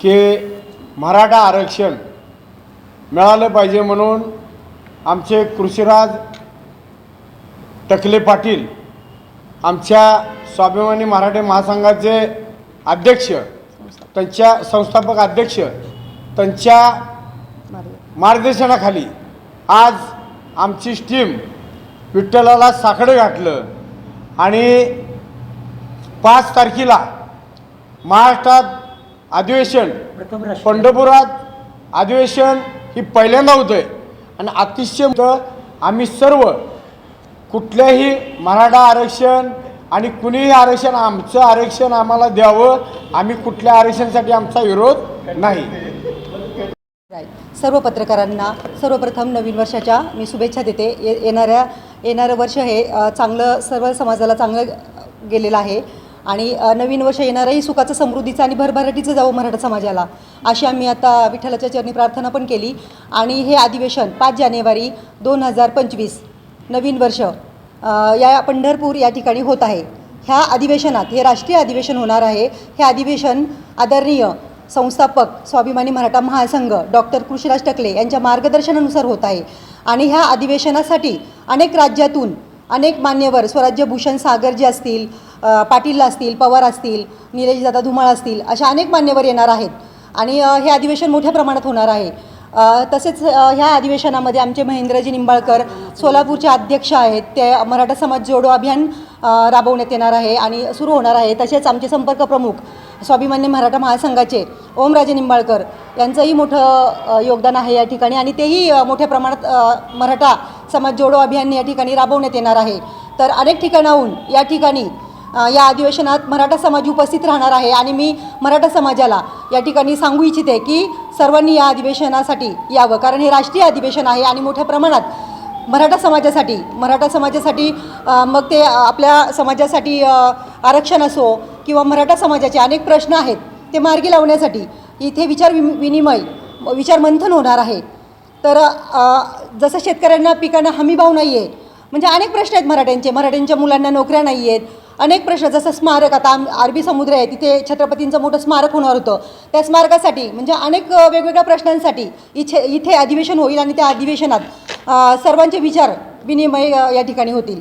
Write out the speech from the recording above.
की मराठा आरक्षण मिळालं पाहिजे म्हणून आमचे कृषीराज टकले पाटील आमच्या स्वाभिमानी मराठे महासंघाचे अध्यक्ष त्यांच्या संस्थापक अध्यक्ष त्यांच्या मार्गदर्शनाखाली आज आमची स्टीम विठ्ठलाला साखडं घातलं आणि पाच तारखेला महाराष्ट्रात अधिवेशन. पंढरपुरात अधिवेशन ही पहिल्यांदा होतं आहे आणि अतिशय आम्ही सर्व कुठल्याही मराठा आरक्षण आणि कुणीही आरक्षण आमचं आरक्षण आम्हाला द्यावं आम्ही कुठल्या आरक्षणासाठी आमचा विरोध नाही. सर्व पत्रकारांना सर्वप्रथम नवीन वर्षाच्या मी शुभेच्छा देते. ये येणाऱ्या येणारं वर्ष हे चांगलं सर्व समाजाला चांगलं गेलेलं आहे. आणि नवीन वर्ष येणारंही सुखाचं समृद्धीचं आणि भरभराटीचं जावं मराठा समाजाला. अशी आम्ही आता विठ्ठलाच्या चरणी प्रार्थना पण केली. आणि हे अधिवेशन पाच जानेवारी दोन हजार पंचवीस नवीन वर्ष या पंढरपूर या ठिकाणी होत आहे. ह्या अधिवेशनात हे राष्ट्रीय अधिवेशन होणार आहे. हे अधिवेशन आदरणीय संस्थापक स्वाभिमानी मराठा महासंघ डॉक्टर कृषीराज टकले यांच्या मार्गदर्शनानुसार होत आहे. आणि ह्या अधिवेशनासाठी अनेक राज्यातून अनेक मान्यवर स्वराज्य भूषण सागर जे असतील पाटील असतील पवार असतील निलेशदादा धुमाळ असतील अशा अनेक मान्यवर येणार आहेत. आणि हे अधिवेशन मोठ्या प्रमाणात होणार आहे. तसेच ह्या अधिवेशनामध्ये आमचे महेंद्रजी निंबाळकर सोलापूरचे अध्यक्ष आहेत. ते मराठा समाज जोडो अभियान राबवण्यात येणार आहे आणि सुरू होणार आहे. तसेच आमचे संपर्क प्रमुख स्वाभिमान्य मराठा महासंघाचे ओमराजे निंबाळकर यांचंही मोठं योगदान आहे या ठिकाणी. आणि तेही मोठ्या प्रमाणात मराठा समाज जोडो अभियान या ठिकाणी राबवण्यात येणार आहे. तर अनेक ठिकाणाहून या ठिकाणी या अधिवेशनात मराठा समाज उपस्थित राहणार आहे. आणि मी मराठा समाजाला या ठिकाणी सांगू इच्छिते की सर्वांनी या अधिवेशनासाठी यावं. कारण हे राष्ट्रीय अधिवेशन आहे आणि मोठ्या प्रमाणात मराठा समाजासाठी मराठा समाजासाठी मग ते आपल्या समाजासाठी आरक्षण असो किंवा मराठा समाजाचे अनेक प्रश्न आहेत ते मार्गी लावण्यासाठी इथे विचार विनिमय विचारमंथन होणार आहे. तर जसं शेतकऱ्यांना पिकांना हमीभाव नाही आहे म्हणजे अनेक प्रश्न आहेत मराठ्यांचे. मराठ्यांच्या मुलांना नोकऱ्या नाही आहेत. अनेक प्रश्न जसं स्मारक आता आम अरबी समुद्र आहे तिथे छत्रपतींचं मोठं स्मारक होणार होतं. त्या स्मारकासाठी म्हणजे अनेक वेगवेगळ्या प्रश्नांसाठी इथे इथे अधिवेशन होईल आणि त्या अधिवेशनात सर्वांचे विचार विनिमय या ठिकाणी होतील.